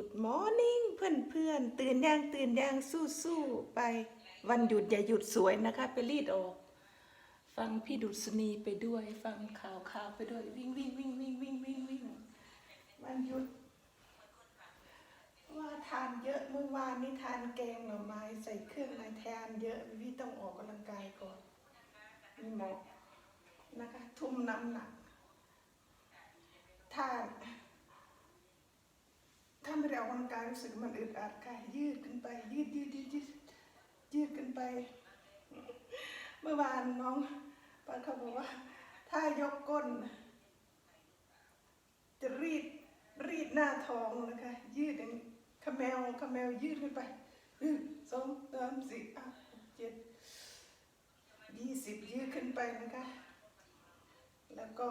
Good morning เพื่อนเพื่อนตื่นยังตื่นยังสู้สู้ไป วันหยุดอย่าหยุดสวยนะคะ ไปรีดออก ฟังพี่ดุษณีไปด้วย ฟังข่าวข่าวไปด้วย วิ่งวิ่งวิ่งวิ่งวิ่งวิ่งวิ่งวันหยุด ว่าทานเยอะเมื่อวานนี้ทานแกงหน่อไม้ใส่เครื่องในทนเยอะพี่ต้องออกกำลังกายก่อนมีหมอนะคะ ทุ่มน้ำหนักถ้าถ้า ไม่ได้ออกกำลังกายรู้สึกมันอึดอัดค่ะยืดขึ้นไป ยืดยืดยืดยืดยืดขึ้นไป เมื่อวานน้องปานเขาบอกว่า ถ้ายกก้น จะรีดรีดหน้าท้องนะคะ ยืดอย่างขมแมวขมแมวยืดขึ้นไปหนึ่งสองสามสี่ห้าหกเจ็ดยี่สิบยืดขึ้นไปนะคะ แล้วก็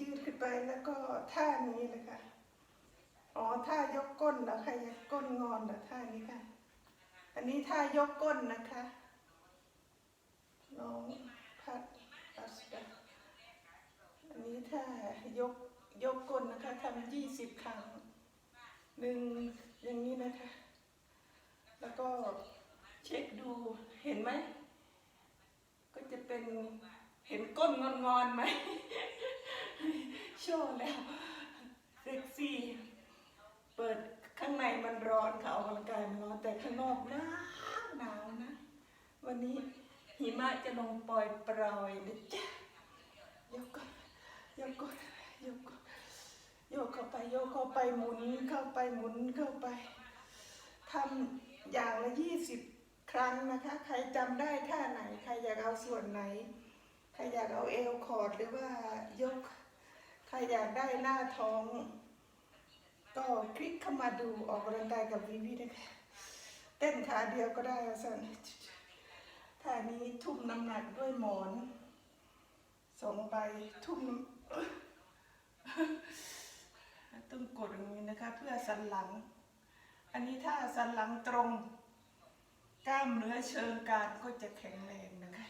ยืดขึ้นไปแล้วก็ท่านี้เลยค่ะ อ๋อท่ายกก้นเหรอครอยกก้นงอนเหรอท่านี้ค่ะ อันนี้ท่ายกก้นนะคะน้องพัดอัสดาอันนี้ท่ายกยกก้นนะคะทำยี่สิบครั้งหนึ่งอย่างนี้นะคะ แล้วก็เช็คดูเห็นไหม ก็จะเป็นเห็นก้นงอนๆไหม โชว์แล้วเซ็กซี่ เปิดข้างในมันร้อนค่ะออกกำลังกายมันร้อนแต่ข้างนอกหนาวหนาวนะ วันนี้หิ มะจะลงปล่อยปล่อยนะจ๊ะยกก่อนยกก่อนยกก่อนโยกเข้าไปโยกเข้าไปหมุนเข้าไปหมุนเข้าไปทำอย่างละยี่สิบครั้งนะคะ ใครจำได้ท่าไหน ใครอยากเอาส่วนไหน ใครอยากเอาเอวคอร์ดหรือว่ายก ใครอยากได้หน้าท้อง ก็คลิกเข้ามาดูออกกำลังกายกับวิวีนะคะเต้นขาเดียวก็ได้สัน ท่านี้ทุ่มน้ำหนักด้วยหมอนสองใบทุ่มต้องกดอย่างนี้นะคะเพื่อสันหลัง อันนี้ถ้าสันหลังตรง กล้ามเนื้อเชิงกรานก็จะแข็งแรงนะคะ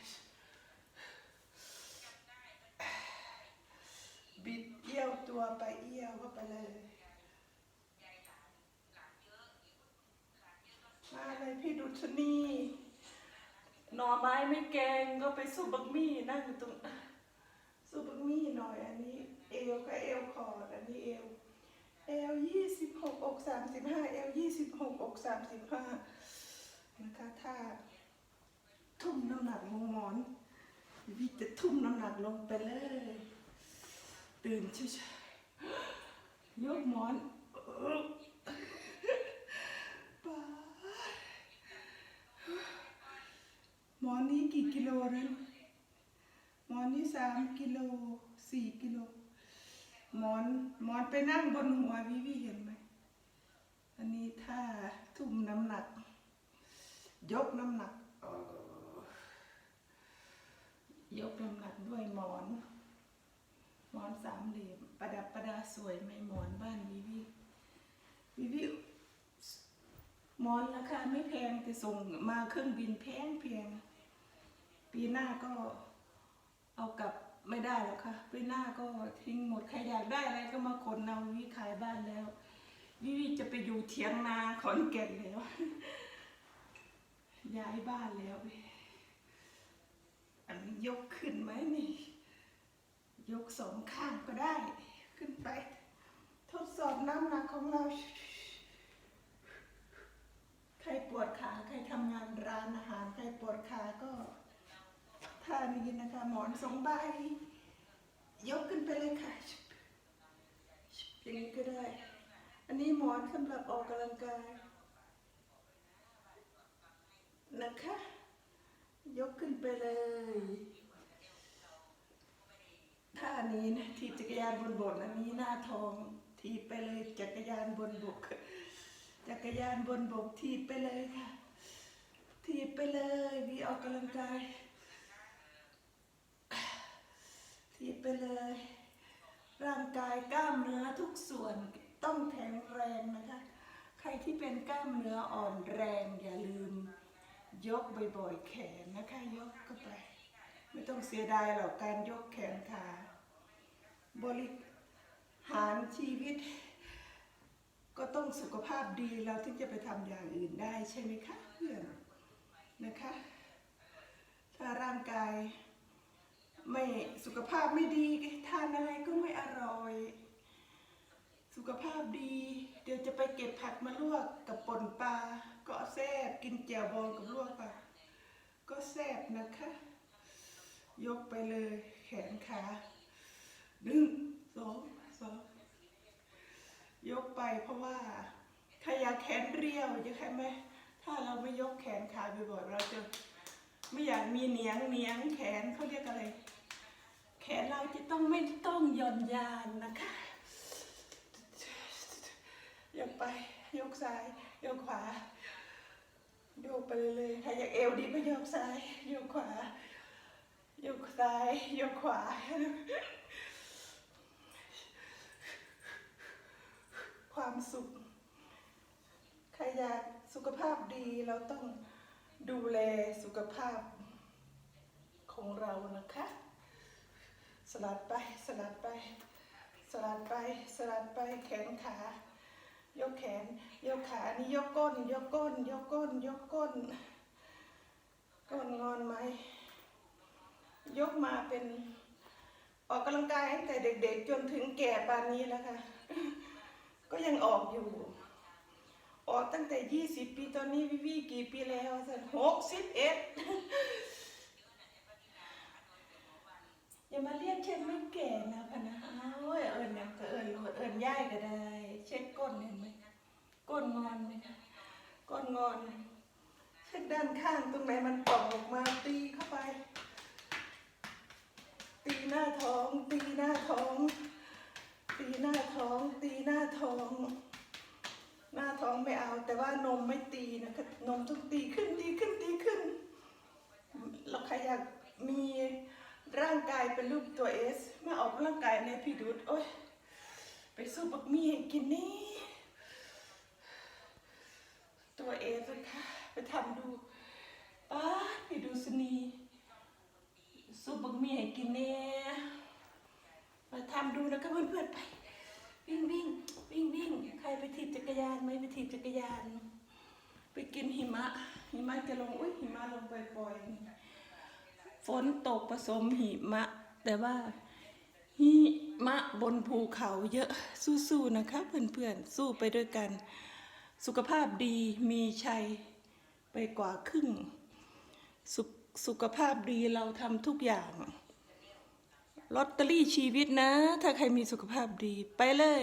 บิดเอี้ยวตัวไปเอี้ยวเข้าไปเลย มาเลยพี่ดุชนี หน่อไม้ไม่แกงก็ไปสู้บักมี่นั่งอยู่ตรงสู้บักมี่หน่อยอันนี้ เอวก็เอวคอร์ดอันนี้เอวเอวยี่สิบหกอกสามสิบห้าเอวยี่สิบหกอกสามสิบห้านะคะถ้าทุ่มน้ำหนักลงหมอนวิจะทุ่มน้ำหนักลงไปเลย ตื่นช้ายกหมอนป๊าดหมอน โลนั้นหมอนนี้สามกิโลสี่กิโลหมอนหมอนไปนั่งบนหัววิวิเห็นไหมอันนี้ถ้าทุ่มน้ำหนัก ยกน้ำหนักยกน้ำหนักด้วยหมอนหมอนสามเหลี่ยมประดับประดาสวยไหมหมอนบ้านวิวิวิวิหมอนราคาไม่แพงแต่ส่งมาเครื่องบินแพงแพง ปีหน้าก็เอากลับไม่ได้แล้วค่ะปีหน้าก็ทิ้งหมดใครอยากได้อะไรก็มาขนเอาวิวขายบ้านแล้ววิวิจะไปอยู่เถียงนาขอนแก่นแล้วย้ายบ้านแล้วอันนี้ยกขึ้นไหมนี่ ยกสองข้างก็ได้ขึ้นไป ทดสอบน้ำหนักของเรา ใครปวดขา ใครทำงานร้านอาหาร ใครปวดขาก็ท่านี้นะ คะหมอนสองใบยกขึ้นไปเลยค่ะอย่างนี้ก็ได้ อันนี้หมอนสำหรับออกกำลังกายนะคะ ยกขึ้นไปเลยท่านี้นะทีจักรยานบนบกอันนี้หน้าทองทีไปเลยจักรยานบนบก จักรยานบนบกทีไปเลยค่ะ ทีไปเลยวีออกกำลังกาย ทีบไปเลย ร่างกายกล้ามเนื้อทุกส่วนต้องแข็งแรงนะคะ ใครที่เป็นกล้ามเนื้ออ่อนแรงอย่าลืม ยกบ่อยๆแขนนะคะยกเข้าไป ไม่ต้องเสียดายหรอกการยกแขนขาบริหารชีวิต ก็ต้องสุขภาพดีเราถึงจะไปทำอย่างอื่นได้ใช่ไหมคะเพื่อนนะคะ ถ้าร่างกาย ไม่สุขภาพไม่ดีทานอะไรก็ไม่อร่อย สุขภาพดี เดี๋ยวจะไปเก็บผักมาลวกกับป่นปลาก็แซ่บกินแจ่วบองกับลวกปลาก็แซ่บนะคะ ยกไปเลยแขนขาหนึ่งสองสองยกไปเพราะว่าใครอยากแขนเรียวจะใช่ไหมถ้าเราไม่ยกแขนขาบ่อยๆเราจะไม่อยากมีเนียงเนียงแขนเขาเรียกอะไร แขนเราจะต้องไม่ต้องย่อนยานนะคะ ยกไป ยกซ้าย ยกขวา โยกไปเลยๆถ้าอยากเอวดีก็ยกซ้ายยกขวายกซ้ายยกขวา ความสุข ใครอยากสุขภาพดีเราต้องดูแลสุขภาพของเรานะคะ สลัดไปสลัดไป สลัดไปสลัดไปแขนขายกแขน ยกขานี่ยกก้น ยกก้น ยกก้น ยกก้น ก้นงอนไหม ยกมาเป็นออกกำลังกายตั้งแต่เด็ก ๆ จนถึงแก่ปานนี้แล้วค่ะ ก็ยังออกอยู่ ออกตั้งแต่ยี่สิบปีตอนนี้วิวีกี่ปีแล้วสันหกสิบเอ็ดอย่ามาเรียก เช็คไม่แก่นะพะนะโอ้ยเอิญยังก็เอิญโลดเอิญย่ายก็ได้ เช็คก้นเห็นไหมก้นงอนไหมก้นงอนเช็คด้านข้างตรงไหนมันป่องออกมาตีเข้าไป ตีหน้าท้อง ตีหน้าท้อง ตีหน้าท้อง ตีหน้าท้อง หน้าท้องไม่เอา แต่ว่านมไม่ตีนะคะนมต้องตีขึ้นตีขึ้นตีขึ้นเราใครอยากมี ร่างกายเป็นรูปตัวเอสมาออกกำลังกายในพี่ดูดโอ้ยไปสู้บักมี่ให้กินนี่ตัวเอสนะคะไปทำดูป้าดพี่ดูสนีสู้บักมี่ให้กินเนี่ยมาทำดูนะคะเพื่อนๆไปวิ่งวิ่งวิ่งวิ่งใครไปถีบจักรยานไหมไปถีบจักรยาน ไปกินหิมะหิมะจะลงอุ้ยหิมะลงปล่อยๆ ฝนตกผสมหิมะ แต่ว่าหิมะบนภูเขาเยอะสู้ๆนะคะเพื่อนๆสู้ไปด้วยกัน สุขภาพดีมีชัยไปกว่าครึ่งสสุขภาพดีเราทำทุกอย่างลอตเตอรี่ชีวิตนะ ถ้าใครมีสุขภาพดีไปเลย